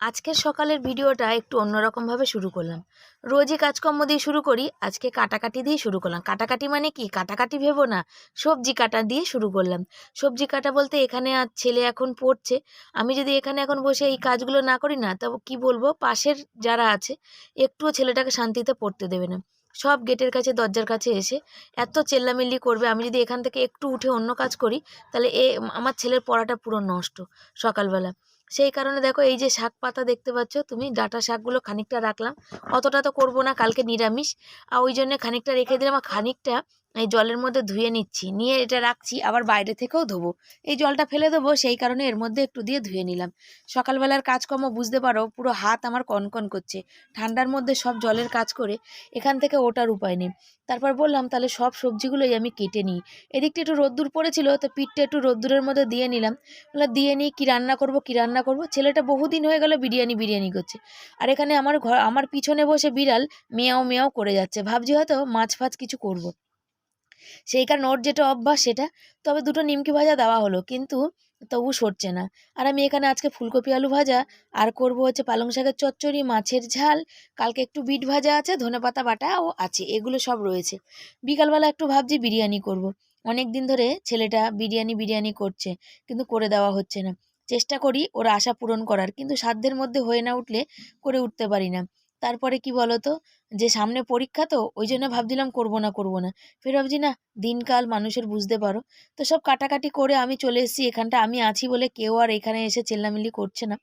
আজকের সকালের ভিডিওটা একটু অন্যরকমভাবে শুরু করলাম। রোজই কাজকর্ম দিয়ে শুরু করি, আজকে কাটাকাটি দিয়ে শুরু করলাম। কাটাকাটি মানে কি? কাটাকাটি ভেবো না, সবজি কাটা দিয়ে শুরু করলাম। সবজি কাটা বলতে এখানে আর ছেলে এখন পড়ছে। আমি যদি এখানে এখন বসে এই কাজগুলো না করি না, তবে কি বলব? পাশের যারা আছে, একটুও ছেলেটাকে শান্তিতে পড়তে দেবে না। সব গেটের কাছে, দরজার কাছে এসে এত চেল্লামিল্লি করবে। আমি যদি এখান থেকে একটু উঠে অন্য কাজ করি, তাহলে এ আমার ছেলের পড়াটা পুরো নষ্ট সকালবেলা। সেই কারণে দেখো, এই যে শাক পাতা দেখতে পাচ্ছ, তুমি ডাটা শাকগুলো খানিকটা রাখলাম। অতটা তো করব না, কালকে নিরামিষ। আর ওই জন্য খানিকটা রেখে দিলাম, আর খানিকটা এই জলের মধ্যে ধুয়ে নিচ্ছি। নিয়ে এটা রাখছি, আবার বাইরে থেকেও ধোবো। এই জলটা ফেলে দেবো, সেই কারণে এর মধ্যে একটু দিয়ে ধুয়ে নিলাম। সকালবেলার কাজকর্ম বুঝতে পারো, পুরো হাত আমার কনকন করছে। ঠান্ডার মধ্যে সব জলের কাজ করে এখান থেকে ওটার উপায় নেই। তারপর বললাম, তাহলে সব সবজিগুলোই আমি কেটে নিই। এদিকটা একটু রোদ্দুর পড়েছিল, তো পিঠটা একটু রোদ্দুরের মধ্যে দিয়ে নিলাম। বলে দিয়ে নিই কী রান্না করব, কী রান্না করব? ছেলেটা বহুদিন হয়ে গেল বিরিয়ানি বিরিয়ানি করছে। আর এখানে আমার ঘর আমার পিছনে বসে বিড়াল মেয়াও মেয়াও করে যাচ্ছে। ভাবছি হয়তো মাছ ফাছ কিছু করব। সেই কারণে ওর যেটা অভ্যাস সেটা। তবে দুটো নিমকি ভাজা দেওয়া হলো, কিন্তু তবু সরছে না। আর আমি এখানে আজকে ফুলকপি আলু ভাজা, আর করব হচ্ছে পালং শাকের চচ্চড়ি, মাছের ঝাল, কালকে একটু বিট ভাজা আছে, ধনে ধনেপাতা বাটাও আছে, এগুলো সব রয়েছে। বিকালবেলা একটু ভাবছি বিরিয়ানি করব। অনেক দিন ধরে ছেলেটা বিরিয়ানি বিরিয়ানি করছে, কিন্তু করে দেওয়া হচ্ছে না। চেষ্টা করি ওর আশা পূরণ করার, কিন্তু সাধ্যের মধ্যে হয়ে না উঠলে করে উঠতে পারি না। তারপরে কি বলতো? যে সামনে পরীক্ষা তো, ওই জন্য ভাবছিলাম করব না করব না। ফের ভাবছি, না, দিনকাল মানুষের বুঝতে পারো। তো সব কাটাকাটি করে আমি চলে এসেছি এখানটা। আমি আছি বলে কেউ আর এখানে এসে চেল্লামিল্লি করছে না।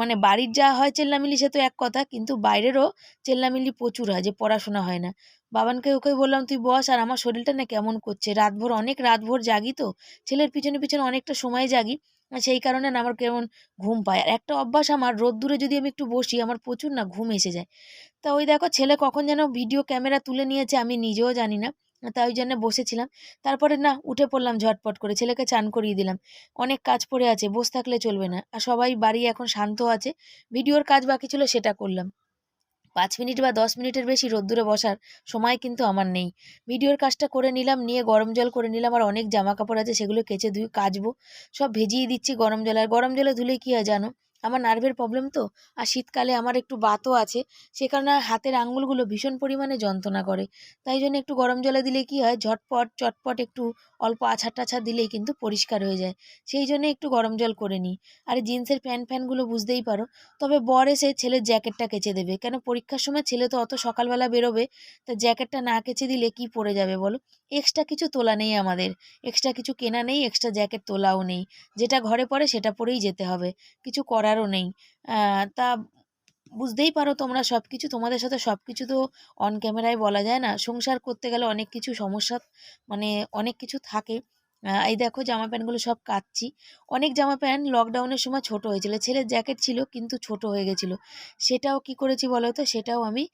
মানে বাড়ির যা হয় চেল্লামিল্লি সে তো এক কথা, কিন্তু বাইরেরও চেল্লামিল্লি প্রচুর হয় যে পড়াশোনা হয় না। বাবানকে, ওকে বললাম, তুই বস, আর আমার শরীরটা না কেমন করছে? রাতভর, অনেক রাতভর জাগি তো। ছেলের পিছনে পিছনে অনেকটা সময় জাগি। সেই কারণে না আমার কেমন ঘুম পায়। আর একটা অভ্যাস আমার রোদ্দুরে যদি আমি একটু বসি, আমার প্রচুর না ঘুম এসে যায়। তা ওই দেখো, ছেলে কখন যেন ভিডিও ক্যামেরা তুলে নিয়েছে, আমি নিজেও জানি না। তা ওই জন্য বসেছিলাম। তারপরে না, উঠে পড়লাম ঝটপট করে, ছেলেকে চান করিয়ে দিলাম। অনেক কাজ পড়ে আছে, বসে থাকলে চলবে না। আর সবাই বাড়ি এখন শান্ত আছে, ভিডিওর কাজ বাকি ছিল, সেটা করলাম। পাঁচ মিনিট বা দশ মিনিটের বেশি রোদ্দুরে বসার সময় কিন্তু আমার নেই। ভিডিওর কাজটা করে নিলাম, নিয়ে গরম জল করে নিলাম, আর অনেক জামা কাপড় আছে সেগুলো কেচে ধুয়ে কাচবো। সব ভেজিয়ে দিচ্ছি গরম জলে, আর গরম জলে ধুলে কী হয় জানো? আমার নার্ভের প্রবলেম তো, আর শীতকালে আমার একটু বাতও আছে, সে কারণে হাতের আঙুলগুলো ভীষণ পরিমাণে যন্ত্রণা করে। তাই জন্য একটু গরম জলে দিলে কি হয়, ঝটপট, চটপট একটু অল্প আছাড় টাছাড় দিলেই কিন্তু পরিষ্কার হয়ে যায়। সেই জন্য একটু গরম জল করে নিই। আর জিন্সের প্যান্ট ফ্যানগুলো বুঝতেই পারো। তবে বর এসে ছেলের জ্যাকেটটা কেচে দেবে। কেন পরীক্ষার সময় ছেলে তো অত সকালবেলা বেরোবে, তা জ্যাকেটটা না কেচে দিলে কি পরে যাবে বলো? এক্সট্রা কিছু তোলা নেই আমাদের। এক্সট্রা কিছু কেনা নেই, এক্সট্রা জ্যাকেট তোলাও নেই। যেটা ঘরে পড়ে সেটা পরেই যেতে হবে। কিছু করারও নেই। তা বুঝতেই পারো তোমরা সব কিছু তোমাদের সাথে সব কিছু তো অন ক্যামেরায় বলা যায় না। সংসার করতে গেলে অনেক কিছু সমস্যা মানে অনেক কিছু থাকে। এই দেখো জামা প্যান্টগুলো সব কাচ্ছি। অনেক জামা প্যান্ট লকডাউনের সময় ছোট হয়েছিল। ছেলের জ্যাকেট ছিল, কিন্তু ছোট হয়ে গেছিল। সেটাও কি করেছি বলো তো? সেটাও আমি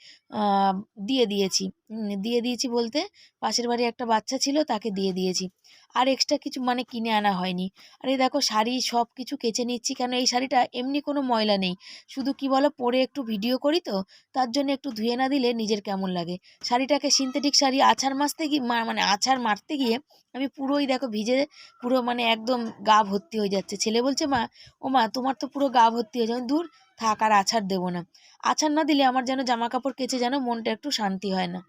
দিয়ে দিয়েছি। দিয়ে দিয়েছি বলতে। পাশের বাড়ি একটা বাচ্চা ছিল, তাকে দিয়ে দিয়েছি। আর এক্সট্রা কিছু মানে কিনে আনা হয়নি। আর এই দেখো, শাড়ি সব কিছু কেচে নিচ্ছি কেন? এই শাড়িটা এমনি কোনো ময়লা নেই। শুধু কি বলো, পরে একটু ভিডিও করি তো, তার জন্য একটু ধুয়ে না দিলে নিজের কেমন লাগে। শাড়িটাকে সিনথেটিক শাড়ি, আছাড় মারতে গিয়ে মানে আছাড় মারতে গিয়ে আমি পুরোই দেখো ভিজে, পুরো মানে একদম গা ভর্তি হয়ে যাচ্ছে। ছেলে বলছে, মা, ও মা, তোমার তো পুরো গা ভর্তি হয়ে যাবে। দূর থাক, আর আছাড় দেবো না। আছাড় না দিলে আমার যেন জামা কাপড় কেচে যেন মনটা একটু শান্তি হয় না।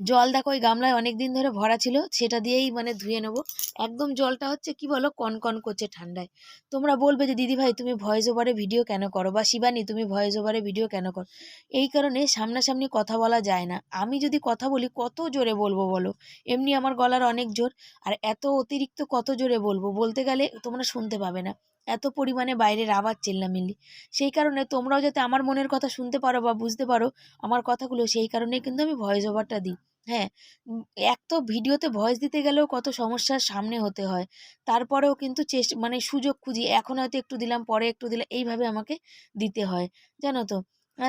জল দেখো, ওই গামলায় অনেক দিন ধরে ভরা ছিল, সেটা দিয়েই মানে ধুয়ে নেব। একদম জলটা হচ্ছে কি বলো, কনকন করছে ঠান্ডায়। তোমরা বলবে যে দিদি ভাই তুমি ভয়েস ওভারে ভিডিও কেন করো? বা, শিবানী, তুমি ভয়েস ওভারে ভিডিও কেন করো? এই কারণে সামনাসামনি কথা বলা যায় না। আমি যদি কথা বলি, কত জোরে বলব বলো? এমনি আমার গলার অনেক জোর, আর এত অতিরিক্ত কত জোরে বলব? বলতে গেলে তোমরা শুনতে পাবে না। এত পরিমাণে বাইরের আওয়াজ চেল্লামিল্লি। সেই কারণে তোমরাও যাতে আমার মনের কথা শুনতে পারো বা বুঝতে পারো, আমার কথাগুলো সেই কারণে কিন্তু আমি ভয়েস ওভারটা দিই। হ্যাঁ এক তো ভিডিওতে ভয়েস দিতে গেলেও কত সমস্যার সামনে হতে হয়। তারপরেও কিন্তু চেষ্টা মানে সুযোগ খুঁজি, এখন হয়তো একটু দিলাম, পরে একটু দিলাম, এইভাবে আমাকে দিতে হয়, জানো তো?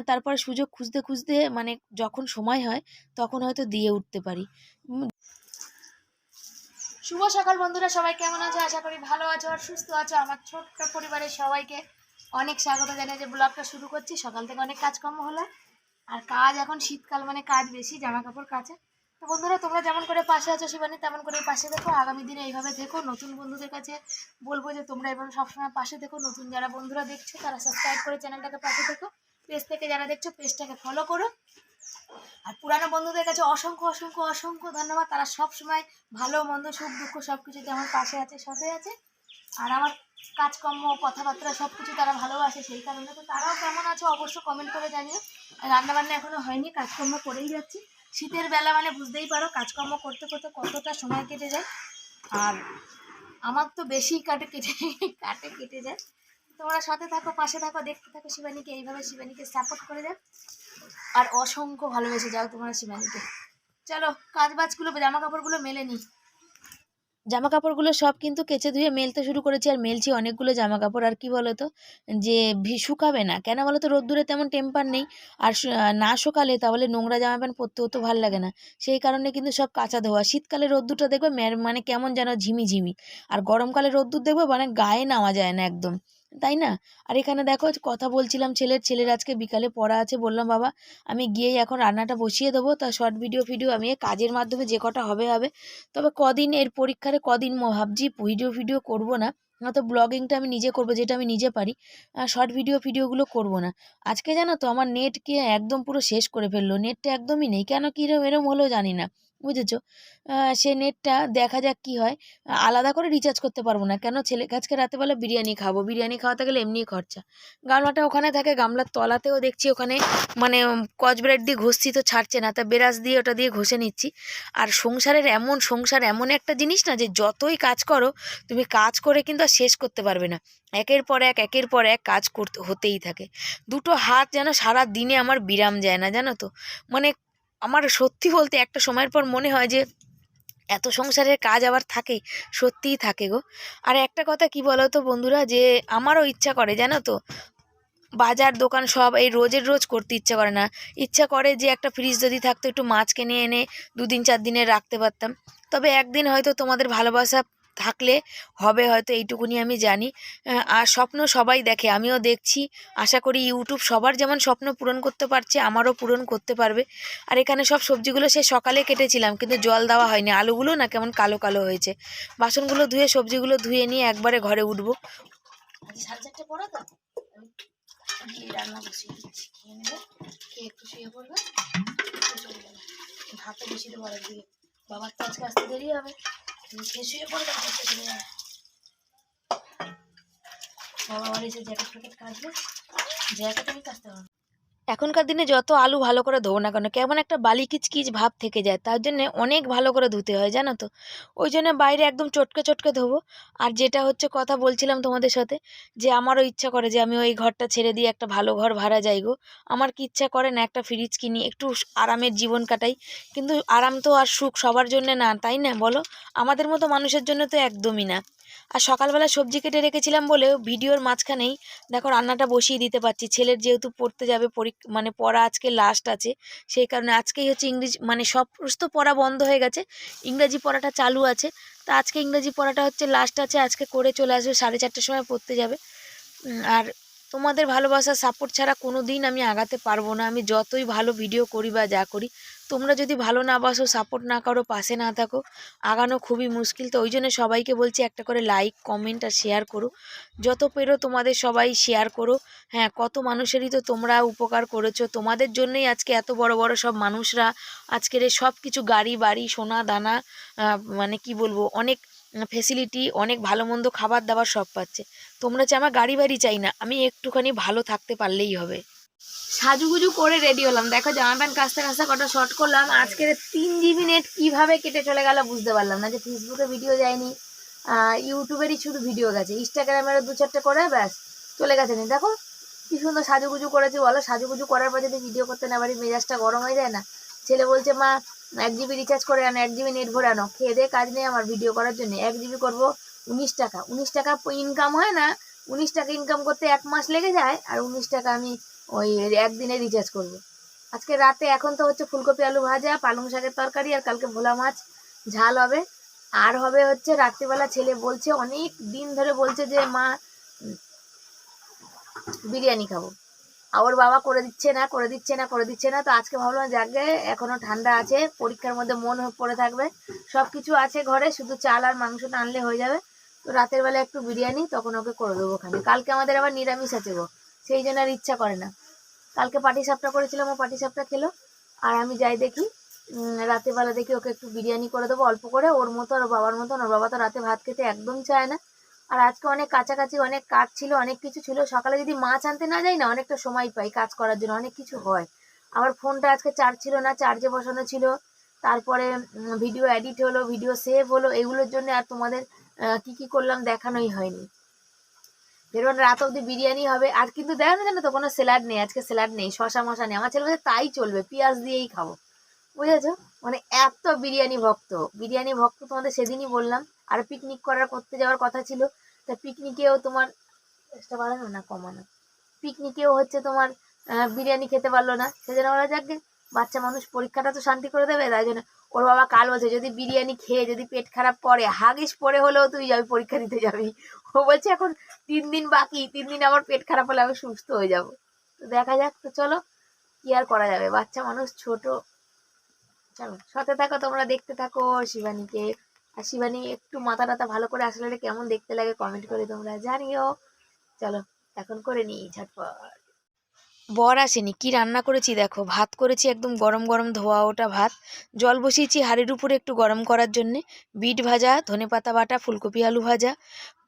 তারপরে সুযোগ খুঁজতে খুঁজতে মানে যখন সময় হয়, তখন হয়তো দিয়ে উঠতে পারি। শুভ সকাল বন্ধুরা, সবাই কেমন আছো? আশা করি ভালো আছো আর সুস্থ আছো। আমার ছোট্ট পরিবারের সবাইকে অনেক স্বাগত জানিয়ে যে ব্লগটা শুরু করছি, সকাল থেকে অনেক কাজকর্ম হলো। আর কাজ এখন শীতকাল মানে কাজ বেশি জামা কাপড় কাচে। তো বন্ধুরা, তোমরা যেমন করে পাশে আছো শিবানী, তেমন করে পাশে দেখো, আগামী দিনে এইভাবে দেখো, নতুন বন্ধুদের কাছে বলব যে তোমরা এভাবে সবসময় পাশে দেখো, নতুন যারা বন্ধুরা দেখছ, তারা সাবস্ক্রাইব করে চ্যানেলটাকে পাশে দেখো পেজ থেকে যারা দেখছ পেজটাকে ফলো করো। আর পুরানো বন্ধুদের কাছে অসংখ্য অসংখ্য অসংখ্য ধন্যবাদ। তারা সব সময় ভালো, মন্দ, সুখ, দুঃখ সব কিছুতে আমার পাশে আছে, সাথে আছে। আর আমার কাজকর্ম, কথাবার্তা সব কিছু তারা ভালোবাসে, সেই কারণে তো তারাও কেমন আছে, অবশ্য কমেন্ট করে জানিও। রান্না বান্না এখনও হয়নি, কাজকর্ম করেই যাচ্ছি। শীতের বেলা মানে বুঝতেই পারো, কাজকর্ম করতে করতে কতটা সময় কেটে যায়। আর আমার তো বেশি কাটে কেটে কাটে কেটে যায়। তোমরা সাথে থাকো, পাশে থাকো, দেখতে থাকো শিবানীকে, এইভাবে শিবানীকে সাপোর্ট করে যাও। আর অসংখ্য ভালোবেসে যাও তোমরা শিবানীকে। চলো কাজ বাজগুলো জামা কাপড়গুলো মেলে নি জামা কাপড়গুলো সব কিন্তু কেচে ধুয়ে মেলতে শুরু করেছি আর মেলছি অনেকগুলো জামা কাপড় আর কি বলতো? যে ভি- শুকাবে না। কেন বলতো? রোদ্দুরে তেমন টেম্পার নেই। আর না শুকালে তাহলে নোংরা জামা প্যান্ট পরতেও তো ভালো লাগে না। সেই কারণে কিন্তু সব কাঁচা ধোয়া। শীতকালে রোদ্দুরটা দেখবে মানে কেমন যেন ঝিমি ঝিমি আর গরমকালে রোদ্দুর দেখবে মানে গায়ে নেওয়া যায় না একদম। তাই না? আর এখানে দেখো কথা বলছিলাম ছেলের ছেলের আজকে বিকালে পড়া আছে। বললাম, বাবা, আমি গিয়েই এখন রান্নাটা বসিয়ে দেবো। তা শর্ট ভিডিও ফিডিও আমি কাজের মাধ্যমে যে কটা হবে হবে। তবে কদিন এর পরীক্ষারে কদিন ভাবছি ভিডিও ভিডিও করব না। নয়তো ব্লগিংটা আমি নিজে করব, যেটা আমি নিজে পারি। শর্ট ভিডিও ভিডিওগুলো করব না। আজকে জানো তো, আমার নেটকে একদম পুরো শেষ করে ফেলল। নেটটা একদমই নেই। কেন কীরম এরম হলো জানি না। বুঝেছ? সে নেটটা দেখা যাক কি হয়। আলাদা করে রিচার্জ করতে পারব না। কেন? ছেলে, আজকে রাতেবেলা বিরিয়ানি খাব। বিরিয়ানি খাওয়াতে গেলে এমনিই খরচা। গামলাটা ওখানে থাকে, গামলার তলাতেও দেখছি ওখানে মানে কচ ব্রেড দিয়ে ঘষছি তো ছাড়ছে না। তা বেরাস দিয়ে ওটা দিয়ে ঘষে নিচ্ছি। আর সংসারের এমন, সংসার এমন একটা জিনিস না যে যতই কাজ করো, তুমি কাজ করে কিন্তু আর শেষ করতে পারবে না। একের পর এক, একের পর এক কাজ করতে, হতেই থাকে। দুটো হাত যেন সারা দিনে আমার বিরাম যায় না, জানো তো? মানে আমার সত্যি বলতে একটা সময়ের পর মনে হয় যে, এত সংসারের কাজ আবার থাকে, সত্যিই থাকে গো। আর একটা কথা কি বলো তো বন্ধুরা যে, আমারও ইচ্ছা করে, জানো তো? বাজার, দোকান সব এই রোজের রোজ করতে ইচ্ছা করে না। ইচ্ছা করে যে একটা ফ্রিজ যদি থাকতো, একটু মাছ কিনে এনে দুদিন চার দিনে রাখতে পারতাম। তবে একদিন হয়তো তোমাদের ভালোবাসা থাকলে হবে হয়তো এইটুকুনি আমি জানি। আর স্বপ্ন সবাই দেখে, আমিও দেখছি। আশা করি ইউটিউব সবার যেমন স্বপ্ন পূরণ করতে পারছে, আমারও পূরণ করতে পারবে। আর এখানে সব সবজিগুলো সে সকালে কেটেছিলাম, কিন্তু জল দেওয়া হয়নি। আলুগুলো না কেমন কালো কালো হয়েছে। বাসনগুলো ধুয়ে, সবজিগুলো ধুয়ে নিয়ে একবারে ঘরে উঠবো। তো? বাবার তো আজকে আসতে দেরি হবে। শুয়ে পড়বে খেতে চলে যাবে বাবা আবার এসে জ্যাকেট ফ্যাকেট কাটবে জ্যাকেট আমি কাটতে পারব এখনকার দিনে যত আলু ভালো করে ধোবো না কেন, কেমন একটা বালি কিচকিচ ভাব থেকে যায়, তার জন্যে অনেক ভালো করে ধুতে হয়, জানো তো। ওই জন্য বাইরে একদম চটকে চটকে ধোবো। আর যেটা হচ্ছে কথা বলছিলাম তোমাদের সাথে, যে আমারও ইচ্ছা করে যে আমি ওই ঘরটা ছেড়ে দিয়ে একটা ভালো ঘর ভাড়া যাই গো। আমার কি ইচ্ছা করে না একটা ফ্রিজ কিনি, একটু আরামের জীবন কাটাই। কিন্তু আরাম তো আর সুখ সবার জন্য না, তাই না বলো? আমাদের মতো মানুষের জন্য তো একদমই না। আর সকালবেলা সবজি কেটে রেখেছিলাম বলেও ভিডিওর মাঝখানেই দেখো রান্নাটা বসিয়ে দিতে পারছি। ছেলের যেহেতু পড়তে যাবে মানে পড়া আজকে লাস্ট আছে, সেই কারণে আজকেই হচ্ছে ইংরেজি মানে সমস্ত পড়া বন্ধ হয়ে গেছে, ইংরাজি পড়াটা চালু আছে। তা আজকে ইংরেজি পড়াটা হচ্ছে লাস্ট আছে, আজকে করে চলে আসবে, সাড়ে চারটের সময় পড়তে যাবে। আর তোমাদের ভালোবাসা সাপোর্ট ছাড়া কোনো দিন আমি আগাতে পারব না। আমি যতই ভালো ভিডিও করি বা যা করি তোমরা যদি ভালো না বাসো সাপোর্ট না করো, পাশে না থাকো, আগানো খুবই মুশকিল। তো ওই জন্য সবাইকে বলছি একটা করে লাইক কমেন্ট আর শেয়ার করো। যত পেরো তোমাদের সবাই শেয়ার করো। হ্যাঁ কত মানুষেরই তো তোমরা উপকার করেছ। তোমাদের জন্যই আজকে এত বড় বড় সব মানুষরা আজকের সব কিছু গাড়ি, বাড়ি, সোনা, দানা মানে কি বলব, অনেক ফেসিলিটি অনেক ভালো মন্দ খাবার দাবার সব পাচ্ছে। তোমরা চাই আমার গাড়ি, বাড়ি চাই না, আমি একটুখানি ভালো থাকতে পারলেই হবে। সাজুগুজু করে রেডি হলাম। দেখো, জামা প্যান্ট কাস্তে কাস্তে কটা শর্ট করলাম। আজকের তিন জিবি নেট কীভাবে কেটে চলে গেল বুঝতে পারলাম না। যে ফেসবুকে ভিডিও যায়নি ইউটিউবেরই শুধু ভিডিও গেছে। ইনস্টাগ্রামের দু চারটে করে, ব্যাস, চলে গেছে নি। দেখো, কি সুন্দর সাজুগুজু করেছি বলো। সাজুগুজু করার পর যদি ভিডিও করতে না পারি, মেজাজটা গরম হয়ে যায় না? ছেলে বলছে, মা, এক জিবি রিচার্জ করে আনো, এক জিবি নেট ভরে আনো। খেয়ে দিয়ে কাজ নেই আমার ভিডিও করার জন্য। এক জিবি করব উনিশ টাকা। উনিশ টাকা ইনকাম হয় না। উনিশ টাকা ইনকাম করতে এক মাস লেগে যায়। আর উনিশ টাকা আমি ওই একদিনে রিচার্জ করব। আজকে রাতে এখন তো হচ্ছে ফুলকপি আলু ভাজা, পালং শাকের তরকারি আর কালকে ভোলা মাছ। ঝাল হবে। আর হবে হচ্ছে রাত্রিবেলা ছেলে বলছে, অনেক দিন ধরে বলছে যে, মা, বিরিয়ানি খাব। ওর বাবা করে দিচ্ছে না, করে দিচ্ছে না, করে দিচ্ছে না। তো আজকে ভাবলাম যাকে এখনও ঠান্ডা আছে, পরীক্ষার মধ্যে মন পড়ে থাকবে। সব কিছু আছে ঘরে, শুধু চাল আর মাংসটা আনলে হয়ে যাবে। তো রাতের বেলা একটু বিরিয়ানি, তখন ওকে করে দেবো ওখানে। কালকে আমাদের আবার নিরামিষ আছে গো, সেই জন্য আর ইচ্ছা করে না। কালকে পাটি সাপটা করেছিলাম ও পাটি সাপটা খেলো। আর আমি যাই দেখি উম, রাতের বেলা দেখি ওকে একটু বিরিয়ানি করে দেবো অল্প করে। ওর মতো আর বাবার মতন ওর বাবা তো রাতে ভাত খেতে একদম চায় না। আর আজকে অনেক কাছাকাছি অনেক কাজ ছিল অনেক কিছু ছিল। সকালে যদি মাছ আনতে না যাই না অনেকটা সময় পাই কাজ করার জন্য অনেক কিছু হয়। আমার ফোনটা আজকে চার্জ ছিল না চার্জে বসানো ছিল। তারপরে ভিডিও এডিট হলো ভিডিও সেভ হলো। এগুলোর জন্য আর তোমাদের কি কি করলাম দেখানোই হয়নি। যেরকম রাত অবধি বিরিয়ানি হবে। আর কিন্তু দেখো জানো তো, কোনো স্যালাড নেই, আজকে স্যালাড নেই শশা মশা নেই। আমার ছেলে বলছে, তাই চলবে, পেঁয়াজ দিয়েই খাব। বুঝেছ? মানে এত বিরিয়ানি ভক্ত। বিরিয়ানি ভক্ত তোমাদের সেদিনই বললাম। আর পিকনিক করার, করতে যাওয়ার কথা ছিল। তা পিকনিকেও তোমার চেষ্টা বাড়ানো না কমানো? পিকনিকেও হচ্ছে তোমার বিরিয়ানি খেতে পারল না। সেজন্য বলা যাকে বাচ্চা মানুষ পরীক্ষাটা তো শান্তি করে দেবে, তাই জন্য ওর বাবা কাল বলছে, যদি বিরিয়ানি খেয়ে যদি পেট খারাপ করে, হাগিস, পরে হলেও তুই যাবি, পরীক্ষা দিতে যাবি। ও বলছে, এখন তিন দিন বাকি, তিন দিন আমার পেট খারাপ হলে আমি সুস্থ হয়ে যাব। তো দেখা যাক, তো চলো, কি আর করা যাবে? বাচ্চা মানুষ ছোট। চলো, সাথে থাকো, তোমরা দেখতে থাকো শিবানীকে। আর শিবানী একটু মাথা টাথা ভালো করে আসলে কেমন দেখতে লাগে কমেন্ট করে তোমরা জানিও। চলো, এখন করে নিই, ঝটপট। বর আসেনি। কি রান্না করেছি দেখো? ভাত করেছি একদম গরম গরম ধোয়া ওটা ভাত। জল বসিয়েছি হাঁড়ির উপরে একটু গরম করার জন্যে। বিট ভাজা ধনেপাতা বাটা ফুলকপি আলু ভাজা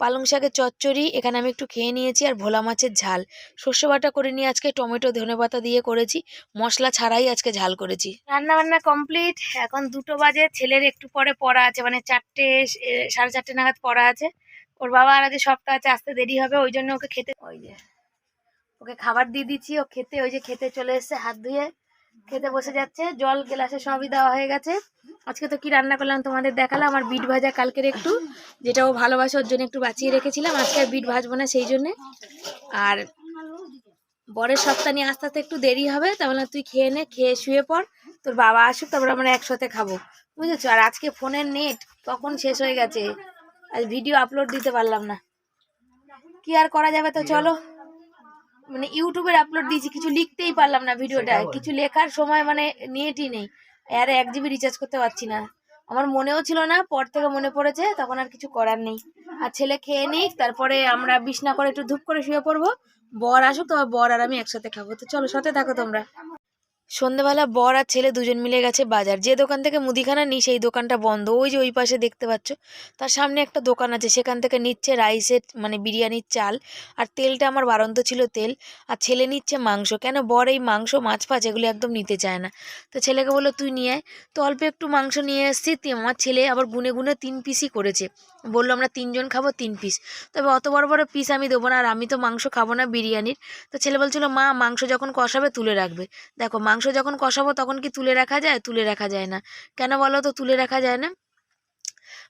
পালং শাকের চচ্চড়ি এখানে আমি একটু খেয়ে নিয়েছি আর ভোলা মাছের ঝাল। শস্য বাটা করে নিয়ে আজকে টমেটো ধনেপাতা দিয়ে করেছি। মশলা ছাড়াই আজকে ঝাল করেছি। রান্না বান্না কমপ্লিট। এখন দুটো বাজে। ছেলের একটু পরে পড়া আছে। মানে চারটে সাড়ে চারটে নাগাদ পড়া আছে। ওর বাবা আর আজ সপ্তাহ আছে আসতে দেরি হবে। ওই জন্য ওকে খেতে ওই যে। ওকে খাবার দিয়ে দিচ্ছি ও খেতে ওই যে খেতে চলে এসেছে হাত ধুয়ে খেতে বসে যাচ্ছে জল গ্লাসে সবই দেওয়া হয়ে গেছে। আজকে তো কি রান্না করলাম তোমাদের দেখালাম আমার বিট ভাজা কালকের একটু যেটা ও ভালোবাসে ওর জন্য একটু বাঁচিয়ে রেখেছিলাম আজকে আর বিট ভাজবো না সেই জন্যে। আর বরের সপ্তাহ নিয়ে আস্তে আস্তে একটু দেরি হবে তাহলে তুই খেয়ে নে খেয়ে শুয়ে পড় তোর বাবা আসুক তারপর আমরা একসাথে খাব। বুঝেছ? আর আজকে ফোনের নেট কখন শেষ হয়ে গেছে আজ ভিডিও আপলোড দিতে পারলাম না। কি আর করা যাবে তো চলো। মানে ইউটিউবের আপলোড দিয়েছি কিছু লিখতেই পারলাম না ভিডিওটা কিছু লেখার সময় মানে নেটই নেই। আর এক জিবি রিচার্জ করতে পারছি না। আমার মনেও ছিল না পর থেকে মনে পড়েছে তখন আর কিছু করার নেই। আর ছেলে খেয়ে নিক তারপরে আমরা বিছনা করে একটু ধূপ করে শুয়ে পড়ব। বর আসুক তোমার বর আর আমি একসাথে খাব। তো চলো সাথে থাকো তোমরা। সন্ধেবেলা বর আর ছেলে দুজন মিলে গেছে বাজার। যে দোকান থেকে মুদিখানা নিই, সেই দোকানটা বন্ধ। ওই যে ওই পাশে দেখতে পাচ্ছ। তার সামনে একটা দোকান আছে, সেখান থেকে নিচ্ছে রাইসের মানে বিরিয়ানির চাল। আর তেলটা আমার বারন্ত ছিল তেল। আর ছেলে নিচ্ছে মাংস। কেন বর এই মাংস, মাছ ফাছ এগুলো একদম নিতে চায় না। তো ছেলেকে বলল, তুই নিয়ে আয়। তো অল্প একটু মাংস নিয়ে এসেছি। আমার ছেলে আবার গুনে গুনে তিন পিসই করেছে। বলল, আমরা তিনজন খাব তিন পিস তবে অত বড় বড় পিস আমি দেবো না। আর আমি তো মাংস খাব না বিরিয়ানির। তো ছেলে বলছিল, মা, মাংস যখন কষাবে তুলে রাখবে। দেখো মাংস যখন কষাবো তখন কি তুলে রাখা যায়? তুলে রাখা যায় না। কেন বলো তো তুলে রাখা যায় না?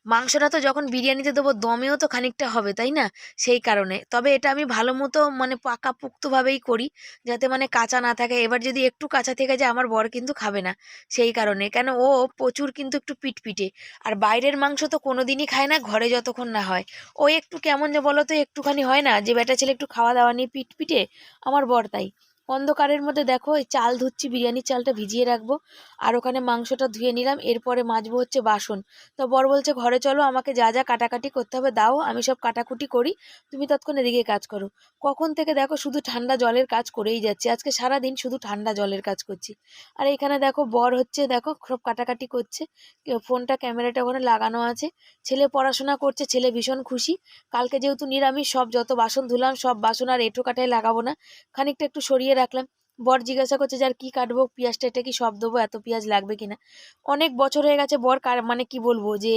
মাংসটা তো যখন বিরিয়ানিতে দেবো দমেও তো খানিকটা হবে, তাই না? সেই কারণে। তবে এটা আমি ভালো মতো মানে পাকা পুক্তভাবেই করি, যাতে মানে কাঁচা না থাকে। এবার যদি একটু কাঁচা থেকে যায়, আমার বর কিন্তু খাবে না সেই কারণে। কেন ও প্রচুর কিন্তু একটু পিটপিটে। আর বাইরের মাংস তো কোনো দিনই খায় না, ঘরে যতক্ষণ না হয়। ও একটু কেমন যে বলো তো একটুখানি হয় না? যে বেটা ছেলে একটু খাওয়া দাওয়া নিয়ে পিটপিটে, আমার বর তাই। অন্ধকারের মধ্যে দেখো, এই চাল ধুচ্ছি, বিরিয়ানির চালটা ভিজিয়ে রাখব, আর ওখানে মাংসটা ধুয়ে নিলাম, এরপরে মাজবো হচ্ছে বাসন। তো বর বলছে, ঘরে চলো, আমাকে যা যা কাটাকাটি করতে হবে, দাও, আমি সব কাটাকুটি করি, তুমি তৎক্ষণ এদিকে কাজ করো। কখন থেকে দেখো শুধু ঠান্ডা জলের কাজ করেই যাচ্ছে। আজকে সারা দিন শুধু ঠান্ডা জলের কাজ করছি। আর এখানে দেখো বর হচ্ছে দেখো সব কাটাকাটি করছে। ফোনটা ক্যামেরাটা ওখানে লাগানো আছে। ছেলে পড়াশোনা করছে, ছেলে ভীষণ খুশি। কালকে যেহেতু নিরামিষ, সব যত বাসন ধুলাম, সব বাসন আর এঁঠো কাটায় লাগাবো না। খানিকটা একটু সরিয়ে রাখলাম। বর জিজ্ঞাসা করছে যে, আর কী কাটবো? পেঁয়াজটা, এটা কি সব দেবো? এত পেঁয়াজ লাগবে কিনা? অনেক বছর হয়ে গেছে বর মানে কি বলব যে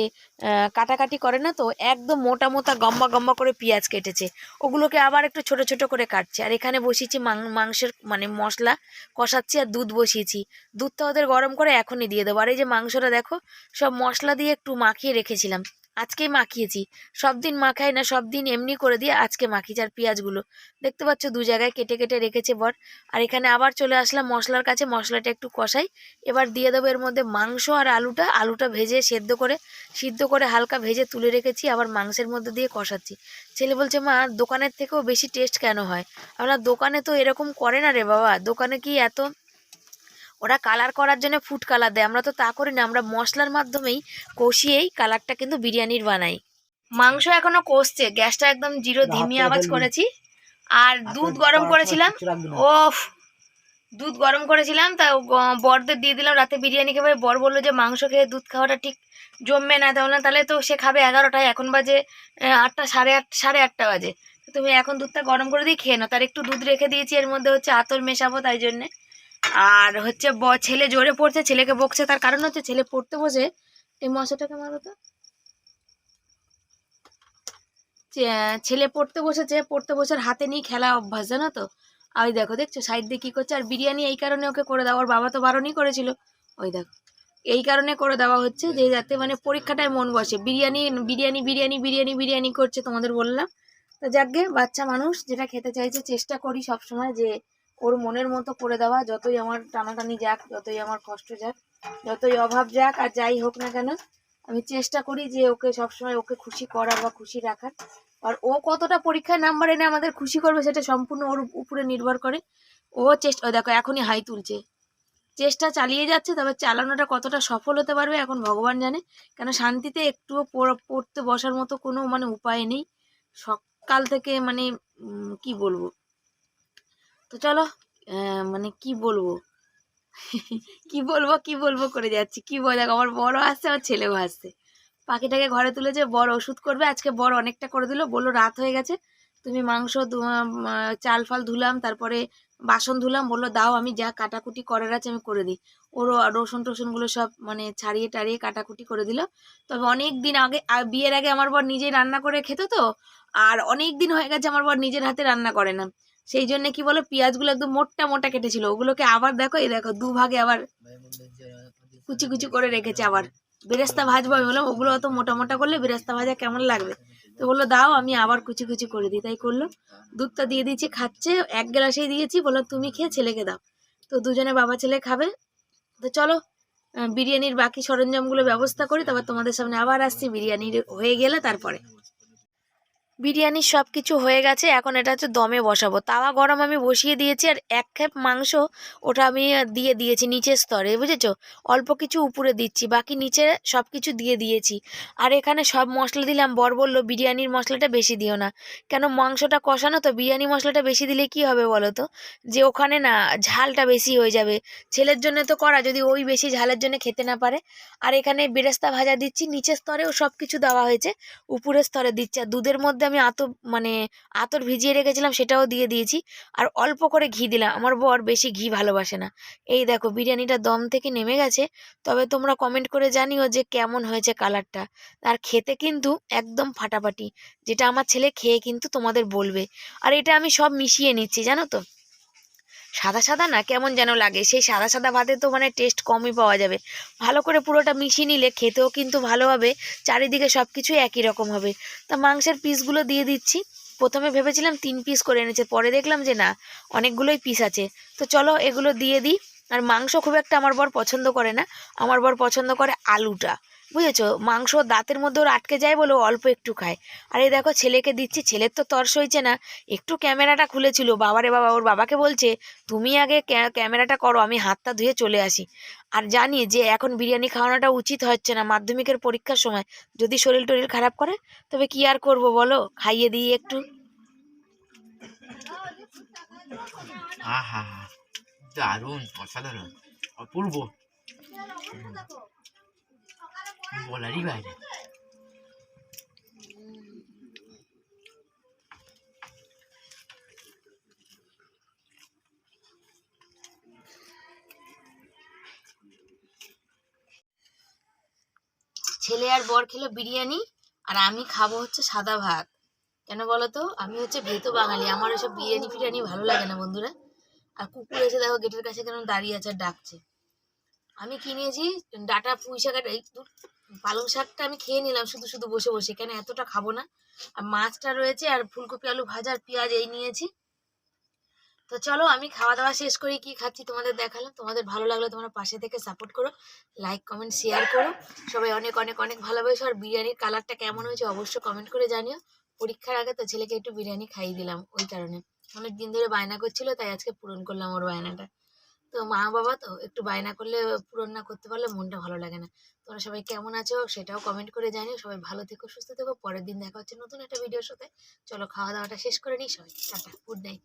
কাটাকাটি করে না তো, একদম মোটা মোটা গম্বা গম্বা করে পেঁয়াজ কেটেছে। ওগুলোকে আবার একটু ছোট ছোট করে কাটছে। আর এখানে বসিয়েছি মাংসের মানে মশলা কষাচ্ছি আর দুধ বসিয়েছি। দুধটা ওদের গরম করে এখনই দিয়ে দেবো। আর এই যে মাংসটা দেখো, সব মশলা দিয়ে একটু মাখিয়ে রেখেছিলাম। আজকেই মাখিয়েছি। সব দিন মাখাই না, সব দিন এমনি করে দিয়ে আজকে মাখিয়েছি। আর পেঁয়াজগুলো, দেখতে পাচ্ছ দু জায়গায় কেটে কেটে রেখেছে বর। আর এখানে আবার চলে আসলাম মশলার কাছে, মশলাটা একটু কষাই। এবার দিয়ে দেবো এর মধ্যে মাংস আর আলুটা। আলুটা ভেজে সেদ্ধ করে, সিদ্ধ করে হালকা ভেজে তুলে রেখেছি। আবার মাংসের মধ্যে দিয়ে কষাচ্ছি। ছেলে বলছে, মা, দোকানের থেকেও বেশি টেস্ট কেন হয়? আমরা, দোকানে তো এরকম করে না রে বাবা। দোকানে কি এত ওরা কালার করার জন্য ফুড কালার দেয়। আমরা তো তা করি না আমরা মশলার মাধ্যমেই কষিয়েই কালারটা কিন্তু বিরিয়ানির বানাই। মাংস এখনও কষছে গ্যাসটা একদম জিরো ধিমি আওয়াজ করেছি। আর দুধ গরম করেছিলাম ওফ দুধ গরম করেছিলাম তা বরদের দিয়ে দিলাম রাতে বিরিয়ানি খাবে বর বলল যে মাংস খেয়ে দুধ খাওয়াটা ঠিক জমবে না তাহলে তাহলে তো সে খাবে এগারোটায় এখন বাজে আটটা সাড়ে আট সাড়ে আটটা বাজে। তুমি এখন দুধটা গরম করে দিয়ে খেয়ে নাও তার একটু দুধ রেখে দিয়েছি এর মধ্যে হচ্ছে আতর মেশাবো তাই জন্যে। আর হচ্ছে ছেলে জোরে পড়ছে, ছেলেকে বকছে, তার কারণ হচ্ছে ছেলে পড়তে বসে। এই মশাটাকে মারো তো। ছেলে পড়তে বসেছে, পড়তে বসে হাতে নিয়ে খেলা অভ্যাস, জানো তো? ওই দেখো, দেখছ? সাইড দিয়ে কী করছে? আর বিরিয়ানি এই কারণে ওকে করে দেওয়া ওর বাবা তো বারণই করেছিল। ওই দেখো, এই কারণে করে দেওয়া হচ্ছে যে যাতে মানে পরীক্ষাটায় মন বসে। বিরিয়ানি বিরিয়ানি বিরিয়ানি বিরিয়ানি বিরিয়ানি করছে তোমাদের বললাম। তো যাকগে বাচ্চা মানুষ, যেটা খেতে চাইছে, চেষ্টা করি সব সময় যে ওর মনের মতো করে দেওয়া, যতই আমার টানাটানি যাক, যতই আমার কষ্ট যাক, যতই অভাব যাক, আর যাই হোক না কেন, আমি চেষ্টা করি যে ওকে সবসময় ওকে খুশি করার বা খুশি রাখার। আর ও কতটা পরীক্ষায় নাম্বার এনে আমাদের খুশি করবে সেটা সম্পূর্ণ ওর উপরে নির্ভর করে। ও চেষ্টা দেখো, এখনই হাই তুলছে। চেষ্টা চালিয়ে যাচ্ছে, তবে চালানোটা কতটা সফল হতে পারবে এখন ভগবান জানে। কেন শান্তিতে একটুও পড়- পড়তে বসার মতো কোনো মানে উপায় নেই। সকাল থেকে মানে কি বলব? তো চলো মানে কি বলব? কি বলব কি বলব করে যাচ্ছি। কি বল আমার বড় আসছে, আমার ছেলেও আসছে। পাখিটাকে ঘরে তুলেছে বড় ওষুধ করবে, আজকে বড় অনেকটা করে দিল, বলল রাত হয়ে গেছে, তুমি মাংস চাল ফাল ধুলাম, তারপরে বাসন ধুলাম, বলল দাও, আমি যা কাটাকুটি করার আছে আমি করে দিই। ওরও রসুন টসুনগুলো সব মানে ছাড়িয়ে টাড়িয়ে কাটাকুটি করে দিল। তবে অনেক দিন আগে বিয়ের আগে আমার বর নিজেই রান্না করে খেত তো, আর অনেক দিন হয়ে গেছে আমার বর নিজের হাতে রান্না করে না। সেই জন্য কি বলো, পেঁয়াজগুলো একদম মোটা মোটা কেটেছিল। ওগুলোকে আবার দেখো, এই দেখো, দু ভাগে আবার কুচি কুচি করে রেখেছে আবার। বেরেস্তা ভাজবো আমি বললাম, ওগুলো অত মোটা মোটা করলে বেরেস্তা ভাজা কেমন লাগবে? তো বলল, দাও, আমি আবার কুচি কুচি করে দিই। তাই করল। দুধটা দিয়ে দিয়েছি, খাচ্ছে, এক গ্লাসেই দিয়েছি। বলল, তুমি খেয়ে ছেলেকে দাও। তো দুজনে বাবা ছেলে খাবে। তো চলো বিরিয়ানির বাকি সরঞ্জামগুলো ব্যবস্থা করি, তারপর তোমাদের সামনে আবার আসছি। বিরিয়ানির হয়ে গেলে তারপরে। বিরিয়ানির সব কিছু হয়ে গেছে, এখন এটা হচ্ছে দমে বসাবো। তাওয়া গরম আমি বসিয়ে দিয়েছি আর এক খেপ মাংস ওটা আমি দিয়ে দিয়েছি নিচের স্তরে, বুঝেছ? অল্প কিছু উপরে দিচ্ছি, বাকি নিচে সব কিছু দিয়ে দিয়েছি। আর এখানে সব মশলা দিলাম, বর বলল বিরিয়ানির মশলাটা বেশি দিও না। কেন মাংসটা কষানো তো, বিরিয়ানি মশলাটা বেশি দিলে কি হবে বলো তো? যে ওখানে না ঝালটা বেশি হয়ে যাবে। ছেলের জন্য তো করা যদি ওই বেশি ঝালের জন্য খেতে না পারে। আর এখানে বেরেস্তা ভাজা দিচ্ছি, নিচের স্তরেও সব কিছু দেওয়া হয়েছে, উপরের স্তরে দিচ্ছি। আর দুধের মধ্যে আমি আতর মানে আতর ভিজিয়ে রেখেছিলাম সেটাও দিয়ে দিয়েছি। আর অল্প করে ঘি দিলাম। আমার বর বেশি ঘি ভালোবাসে না। এই দেখো, বিরিয়ানিটা দম থেকে নেমে গেছে। তবে তোমরা কমেন্ট করে জানিও যে কেমন হয়েছে কালারটা আর খেতে কিন্তু একদম ফাটাফাটি। যেটা আমার ছেলে খেয়ে কিন্তু তোমাদের বলবে। আর এটা আমি সব মিশিয়ে নিচ্ছি, জানো তো? সাদা সাদা না কেমন যেন লাগে। সেই সাদা সাদা ভাতে তো মানে টেস্ট কমই পাওয়া যাবে। ভালো করে পুরোটা মিশিয়ে নিলে খেতেও কিন্তু ভালো হবে। চারিদিকে সব কিছুই একই রকম হবে। তা মাংসের পিসগুলো দিয়ে দিচ্ছি। প্রথমে ভেবেছিলাম তিন পিস করে এনেছে। পরে দেখলাম যে না, অনেকগুলোই পিস আছে। তো চলো এগুলো দিয়ে দিই। আর মাংস খুব একটা আমার বর পছন্দ করে না। আমার বর পছন্দ করে আলুটা। বুঝেছ? মাংস দাঁতের মধ্যে ওর আটকে যায় বলে অল্প একটু খায়। আর এই দেখো, ছেলেকে দিচ্ছি, ছেলের তো তর্স হয়েছে না। একটু ক্যামেরাটা খুলেছিল। বাবারে বাবা, ওর বাবাকে বলছে, তুমি আগে ক্যামেরাটা করো, আমি হাতটা ধুয়ে চলে আসি। আর জানি যে এখন বিরিয়ানি খাওয়ানোটা উচিত হচ্ছে না মাধ্যমিকের পরীক্ষার সময়। যদি শরীর টরিল খারাপ করে, তবে কি আর করব বলো? খাইয়ে দিই একটু। আহা, দারুণ, অসাধারণ। অপূর্ব বলারই বাইরে ছেলে আর বর খেলো বিরিয়ানি, আর আমি খাব হচ্ছে সাদা ভাত। কেন বলো তো আমি হচ্ছে ভেতো বাঙালি, আমার ওসব বিরিয়ানি ফিরিয়ানি ভালো লাগে না বন্ধুরা। আর কুকুর এসে দেখো গেটের কাছে কেন দাঁড়িয়ে আছে আর ডাকছে। আমি কিনেছি ডাটা, পুঁই এই পালং শাকটা আমি খেয়ে নিলাম শুধু শুধু বসে বসে। কেন এতটা খাব না? আর মাছটা রয়েছে আর ফুলকপি, আলু ভাজা আর পেঁয়াজ এই নিয়েছি। তো চলো, আমি খাওয়া দাওয়া শেষ করে। কি খাচ্ছি তোমাদের দেখালাম। তোমাদের ভালো লাগলে তোমরা পাশে থেকে সাপোর্ট করো। লাইক কমেন্ট শেয়ার করো। সবাই অনেক অনেক অনেক ভালোবাসো। আর বিরিয়ানির কালারটা কেমন হয়েছে অবশ্যই কমেন্ট করে জানিও। পরীক্ষার আগে তো ছেলেকে একটু বিরিয়ানি খাইয়ে দিলাম, ওই কারণে। অনেক দিন ধরে বায়না করছিল, তাই আজকে পূরণ করলাম ওর বায়নাটা। তো মা বাবা তো একটু বায়না করলে, পূরণ না করতে পারলে মনটা ভালো লাগে না। তোমরা সবাই কেমন আছো সেটাও কমেন্ট করে জানিও। সবাই ভালো থেকো, সুস্থ থেকো। পরের দিন দেখা হচ্ছে নতুন একটা ভিডিওর সাথে। চলো খাওয়া দাওয়াটা শেষ করে নিই সবাই টাটা গুড নাইট